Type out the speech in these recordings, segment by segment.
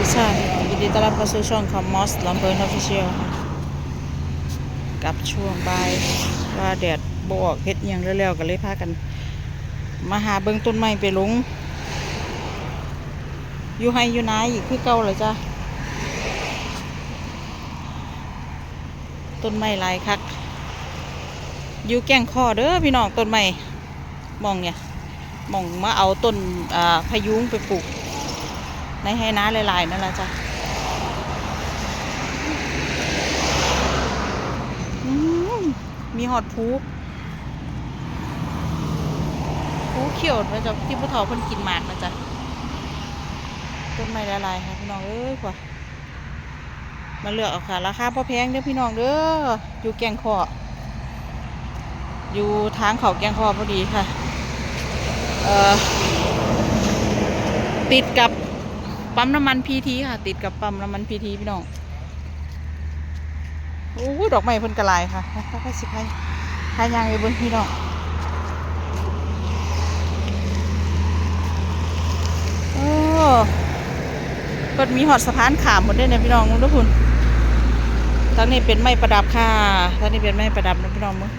วิชายินดีต้อนรับเข้าสู่ช่องคอมมอสลำเพลินออฟฟิเชียลค่ะกับช่วงบ่ายว่าแดดบออกเฮ็ดยังเร็วๆกันเลยพากัน มาหาเบิ่งต้นไม้ไปลงอยู่ให้อยู่นายอีกคือเก่าเลยจ้ะต้นไม้ลายคักอยู่แก่งข้อเด้อพี่น้องต้นไม้มองเนี่ยมองมาเอาต้นอ่าพะยุงไปปลูก ในให้น้าหลายๆนั่นแหละจ้ะมีหอดผูผูเขียวนะจ๊ะที่ผู้เฒ่าเพิ่นกินหมากนะจ๊ะต้นไม้หลายๆค่ะพี่น้องเอ้ยกว่ามาเลือกเอาค่ะ ราคาพอแพงเด้อพี่น้องเด้ออยู่แกงคออยู่ทางเขาแกงคอพอดีค่ะ เอ่อ ติดกับ ปั๊มน้ำมันพีทีค่ะ ติดกับปั๊มน้ำมันพีทีพี่น้องโอ้ดอกไม้เพิ่นกระลายค่ะค่อยๆสิพายพายยางไปเบนพี่น้องโอ้เพิ่นมีหอดสะพานขามหมดเลยเนี่ยพี่น้องมึงทุกคนทางนี้เป็นไม้ประดับค่ะทางนี้เป็นไม้ประดับนะพี่น้องมึง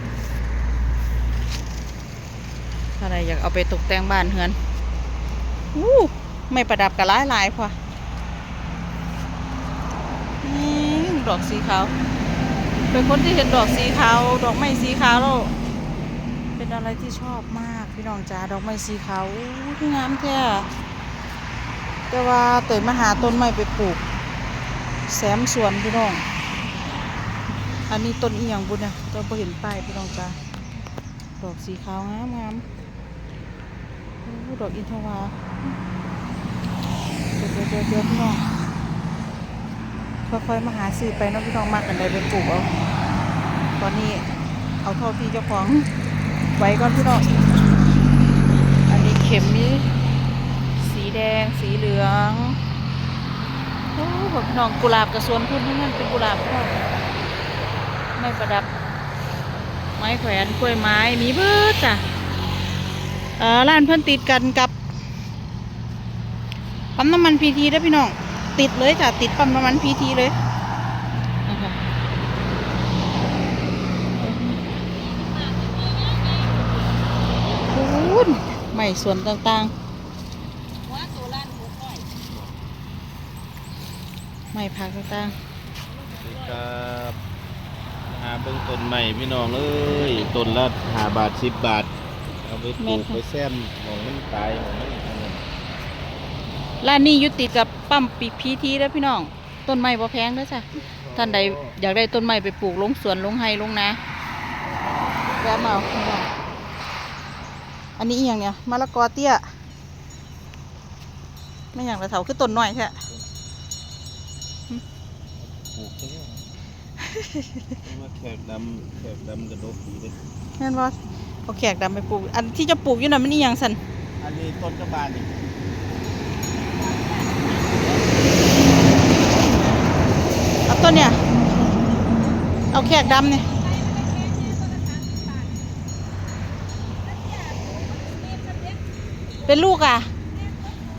อะไรอยากเอาไปตกแต่งบ้านเฮือนอู้ ไม่ประดับกับลายลายพอนี่ดอกสีขาว เป็นคนที่เห็นดอกสีขาว ดอกไม้สีขาวแล้วเป็นอะไรที่ชอบมากพี่น้องจ๋าดอกไม้สีขาวที่งามแท้แต่ว่าเตยมาหาต้นไม้ไปปลูก แซมสวนพี่น้อง อันนี้ต้นอีหยังบุญเนี่ยเราเห็นป้ายพี่น้องจ๋าดอกสีขาวงามงามดอกอินทวา ดี๋ยวเดี๋ยวเดี๋ยวพี่น้องค่อยๆมาหาซื้อไปเนาะพี่น้องมากกันได้ไปปลูกเอาตอนนี้เอาเท่าที่เจ้าของไว้ก่อนพี่น้องอันนี้เข็มนี้สีแดงสีเหลืองโอ้โหพี่น้องกุหลาบกระสวนพุ่นนั่นเป็นกุหลาบพี่น้องไม้ประดับ ไม้แขวนกล้วยไม้มีเบิดจ้ะเอ่อร้านเพิ่นติดกันกับ ปั๊มน้ำมันพีทีด้วยพี่น้อง ติดเลยจ้ะ ติดปั๊มน้ำมันพีทีเลยนะคะคูณไม่ส่วนต่างๆ ไม่พักต่างครับหาเบิ่งต้นใหม่พี่น้องเอ้ยต้นละหาบาทสิบบาท เอาไปปลูกไปแซมหมองมันตายหมองมันอันนั้นๆ ร้านนี้อยุติดกับปั๊มปีพีทีแล้วพี่น้อง ต้นไม้บ่แพงเด้อจ้ะท่านใดอยากได้ต้นไม้ไปปลูกลงสวนลงไฮลงนาแวะมาเอาพี่น้องอันนี้อหย่างเนี่ยมะละกอเตี้ยไม่อย่างละเถาคือต้นน้อยแค่ปลูกแค่นี้ว่าแขกดำแขกดำกระดกดีเลยแม่นว่าเอาแขกดำไปปลูก อันที่จะปลูกอยู่น่ะมันอีหยังสันอันนี้ต้นกระบาลนี่ เอา ต้นเนี่ย เอาแขกดำเนี่ยเป็นลูกอะ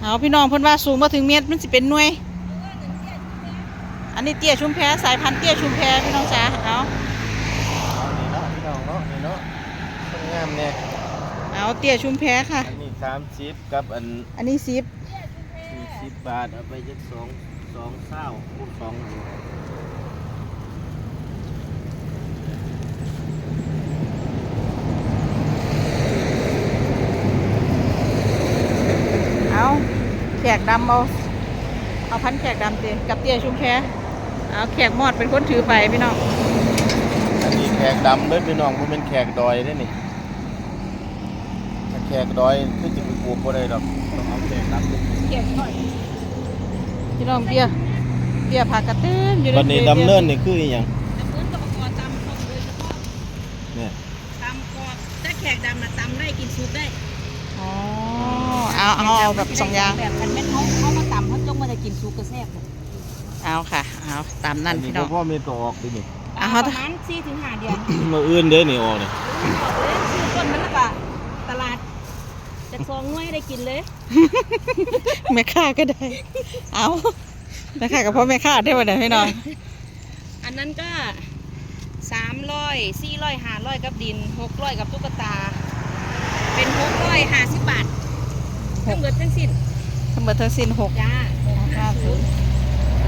เอาพี่น้องเพิ่นว่าสูงมาถึงเมตรมันสิเป็นหน่วย อันนี้เตี้ยชุมแพสายพันธุ์เตี้ยชุมแพพี่น้องจ๋าเอาเอานี่เนาะพี่น้องเนาะนี่เนาะต้นงามเนี่ยเอาเตี้ยชุมแพค่ะ อันนี้สามสิบกับอันอันนี้สิบสี่สิบบาทเอาไปจักสองสองเศร้าคูณสองอยู่ เอาแข กดำเอาเอาพันแขกดำเตี้ยกับเตี้ยชุมแพเอาแขกมอดเป็นคนถือไปพี่น้องอันนี้แขกดำเลยพี่น้องมันเป็นแขกดอยได้อนี่ถ้าแขกดอยคือจะไปปลูกบ่ได้ดอกต้องเอาแขกดำไปปลูกพี่น้องเบี้ยเบี้ยผักกระเต้นอยู่ในบัดนี้บี้ยดำเนินนี่คืออหยังแต่เหมือนกับกอตำเขาโดยเฉพาะเนี่ยตำกอถ้าแขกดำมาตำได้กินซุปได้อ๋อ เอาเอาเอาแบบสองอย่าง แบบมันแม่นเขาเขามาตำเขาจงมาได้กินซุปกระแซ่บเลยเอาค่ะ เอาตามนั่นพี่น้อง พ่อมีตัวออกดินี่อ่าประมาณสี่ถึงห้าเดือนมาอื่นเด้อนี่ออกนี่บอกเลยซื้อต้นมันแล้วก็ตลาดจะซองน้อยได้กินเลยแม่ค้าก็ได้ เอาแม่ค้ากับพ่อแม่ค้าได้บ่เนี่ยพี่น้อง อันนั้นก็สามร้อยสี่ร้อยห้าร้อยกับดินหกร้อยกับตุ๊กตา เป็นหกร้อยห้าสิบบาท ทั้งหมดทั้งสิ้นทั้งหมดทั้งสิ้นหกจ้าห้าศูนย์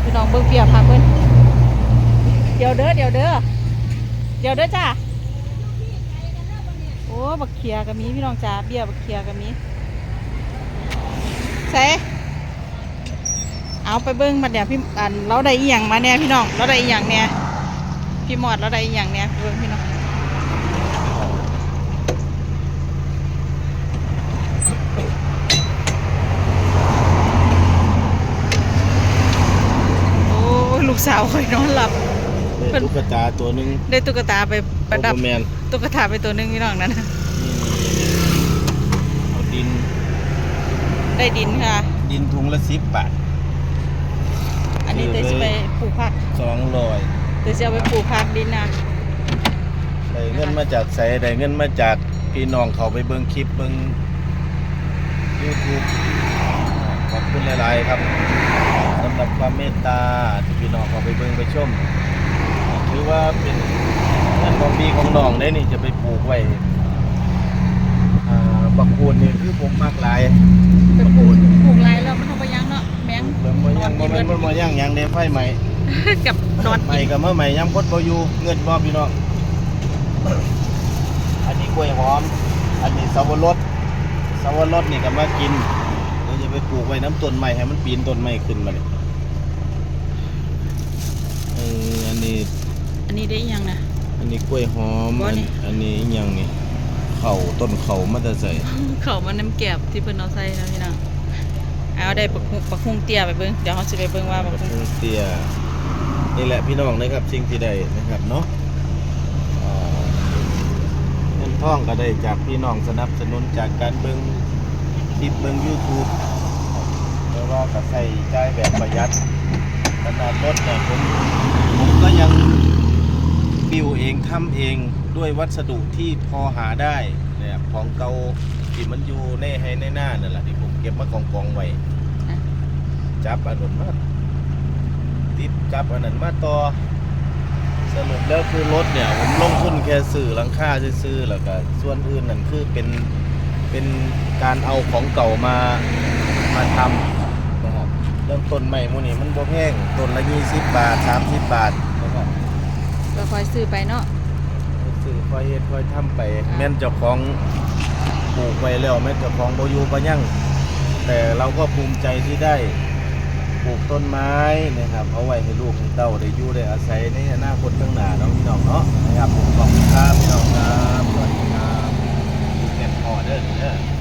พี่น้องเบิ่งเปียพาเพิ่นเดี๋ยวเด้อเดี๋ยวเด้อเดี๋ยวเด้อจ้าโอ้บักเขียก็มีพี่น้องจ้าเบี้ยบักเขียก็มีใส่เอาไปเบิ่งมาเดี๋ยวพี่อันเราได้อีหยังมาเนี่ยพี่น้องเราได้อีหยังเนี่ยพี่หมอดเราได้อีหยังเนี่ยเบิ่งพี่น้องโอ้ยลูก สาวคอยนอนหลับ ได้เพิ่นตุ๊กตาตัวหนึงได้ตุ๊กตาไปประดับ โอแมนตุ๊กตาไปตัวหนึงพี่น้องนั้นน่ะเอาดิน ได้ดินค่ะ ดินถุงละสิบบาท อันนี้เดี๋ยวจะไปปลูกผักสองร้อยเดี๋ยวจะเอาไปปลูกผักดินนะได้เงินมาจากใสได้เงินมาจากพี่น้องเขาไปเบิ่งคลิปเบิ่งยูทูบขอบคุณหลาย ๆ ครับ สำหรับความเมตตาที่พี่น้องเขาไปเบิ่งไปชมถือว่าเป็นเงินของพี่ของน้องได้นี่จะไปปลูกไว้อ่าบักคูนนี่คือผมมากหลายไปปลูกปลูกไรแล้วมันต้องไปยังเนาะแมงเบิ่งบ่ยังบ่แม่นบ่บ่ยังหยังได้ไฟไหมกับนอนใหม่กับเมื่อใหม่ยังพดบ่อยู่เงินบ่พี่น้องอันนี้กล้วยหอม อันนี้สาวรสสาวรสนี่ก็มากินเราจะ ไปปลูกไว้น้ำต้นไม้ให้มันปีนต้นไม้ขึ้นมาเลยเอออันนี้ อันนี้ได้อีหยังนะ อันนี้กล้วยหอม บ่อันนี่ อันนี้อิหยังนี่เข่าต้นเข่ามาแต่ใส่เขามันน้ำแก็บที่เพิ่นเอาใส่นะพี่น้องเอาได้ปักหุ่งปักหุ่งเตี้ยไปเบิ่งเดี๋ยวเขาสิไปเบิ่งว่าปักหุ่งเตี้ยนี่แหละพี่น้องนะครับสิ่งที่ได้นะครับเนาะอ่าเงินทองก็ได้จากพี่น้องสนับสนุนจากการเบิ่งคลิปเบิ่ง YouTube ่าก็ใส่ใจแบบประหยัดขนาดรถเนี่ยผมผมก็ยังบิวเองทำเองด้วยวัสดุที่พอหาได้นะครับของเก่าที่มันอยู่ในให้ในหน้านั่นแหละที่ผมเก็บมากองกองๆไว้จับอันนั้นมาติดจับอันนั้นมาต่อสรุปแล้วคือรถเนี่ยผมลงทุนแค่ซื้อหลังคาซื้อๆแล้วก็ส่วนอื่นนั่นคือเป็นเป็นการเอาของเก่ามามาทำ เริ่มต้นใหม่หมูนี่มันบ่แพงต้นละ20บาท30บาทนะครับก็คอยซื้อไปเนาะซื้อค่อยเฮ็ดค่อยทำไปแม่นเจ้าของปลูกไว้แล้วแม่นเจ้าของบ่อยู่บ่ยั่งแต่เราก็ภูมิใจที่ได้ปลูกต้นไม้นะครับเอาไว้ให้ลูกให้เต้าได้อยู่ได้อาศัยในอนาคตข้างหน้าเนาะพี่น้องเนาะนะครับผมขอบคุณครับพี่น้องครับสวัสดีครับ